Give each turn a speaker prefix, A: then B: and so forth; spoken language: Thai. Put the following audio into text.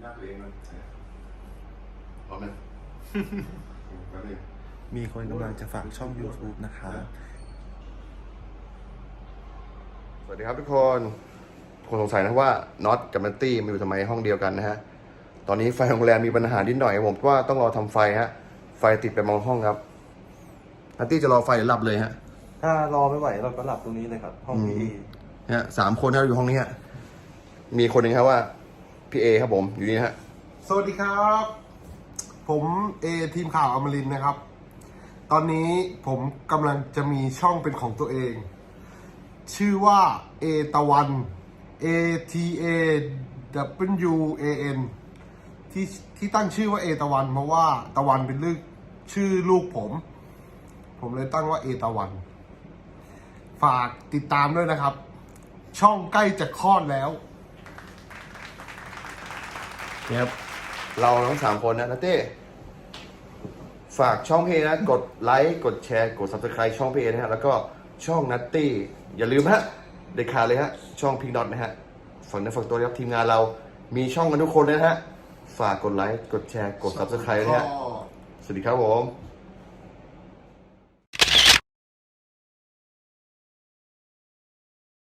A: หน้าตัวเองนะพร้อมไหมแป๊บนึง
B: มีคนกำลังจะฝากช่อง YouTube นะคะ
A: สวัสดีครับทุกคน คนสงสัยนะว่าน็อตกับนัตตี้มาอยู่ทำไมห้องเดียวกันนะฮะ ตอนนี้ไฟโรงแรมมีปัญหานิดหน่อยครับผมเพราะว่าต้องรอทำไฟฮะ ไฟติดไปมองห้องครับนัตตี้จะรอไฟหรือหลับเลยฮะ
B: ถ้ารอไม่ไหวเราก็หลับตรงนี้เลยครับ ห้องพี่
A: ฮะสามคนที่เราอยู่ห้องนี้ฮะ มีคนหนึ่งครับว่า พี่เอครับผมอยู่นี่ฮะ
C: สวัสดีครับ ผมเอทีมข่าวอมรินทร์นะครับ ตอนนี้ผมกำลังจะมีช่องเป็นของตัวเอง ชื่อว่าเอตะวัน A T A W A N ที่ที่ตั้งชื่อว่าเอตะวัน เพราะว่าตะวันเป็นลูกชื่อลูกผม ผมเลยตั้งว่าเอตะวัน ฝากติดตามด้วยนะครับ ช่องใกล้จะคลอดแล้ว
A: นี่ครับเราทั้งสามคนนะนัตตี้ฝากช่องพี่เอนะ กดไลค์กดแชร์กด subscribe ช่องพี่เอนะฮะแล้วก็ช่องนัตตี้อย่าลืมฮะเด็ดขาดเลยฮะช่องพิงดอทนะฮะฝากเนื้อฝากตัวนะครับทีมงานเรามีช่องกันทุกคนเลยนะฮะฝากกดไลค์กดแชร์กด subscribe นะฮะสวัสดีครับผม
C: ส